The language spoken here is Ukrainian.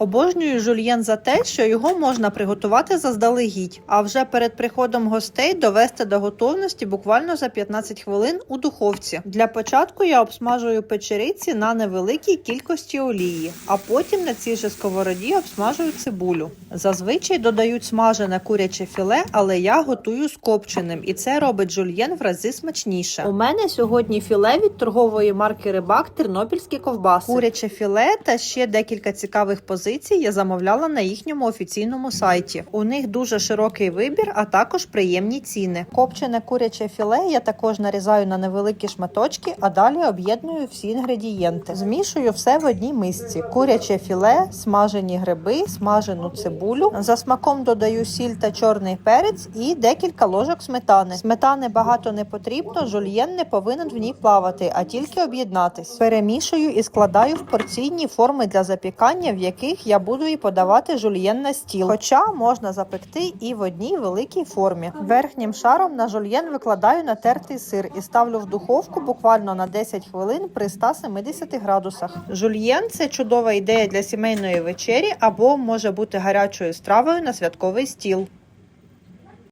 Обожнюю жульєн за те, що його можна приготувати заздалегідь, а вже перед приходом гостей довести до готовності буквально за 15 хвилин у духовці. Для початку я обсмажую печериці на невеликій кількості олії, а потім на цій же сковороді обсмажую цибулю. Зазвичай додають смажене куряче філе, але я готую з копченим, і це робить жульєн в рази смачніше. У мене сьогодні філе від торгової марки Рибак Тернопільські ковбаси. Куряче філе та ще декілька цікавих позицій я замовляла на їхньому офіційному сайті. У них дуже широкий вибір, а також приємні ціни. Копчене куряче філе я також нарізаю на невеликі шматочки, а далі об'єдную всі інгредієнти. Змішую все в одній мисці: куряче філе, смажені гриби, смажену цибулю. За смаком додаю сіль та чорний перець і декілька ложок сметани. Сметани багато не потрібно, жульєн не повинен в ній плавати, а тільки об'єднатись. Перемішую і складаю в порційні форми для запікання, в яких я буду і подавати жульєн на стіл. Хоча можна запекти і в одній великій формі. Верхнім шаром на жульєн викладаю натертий сир і ставлю в духовку буквально на 10 хвилин при 170 градусах. Жульєн це чудова ідея для сімейної вечері або може бути гарячою стравою на святковий стіл.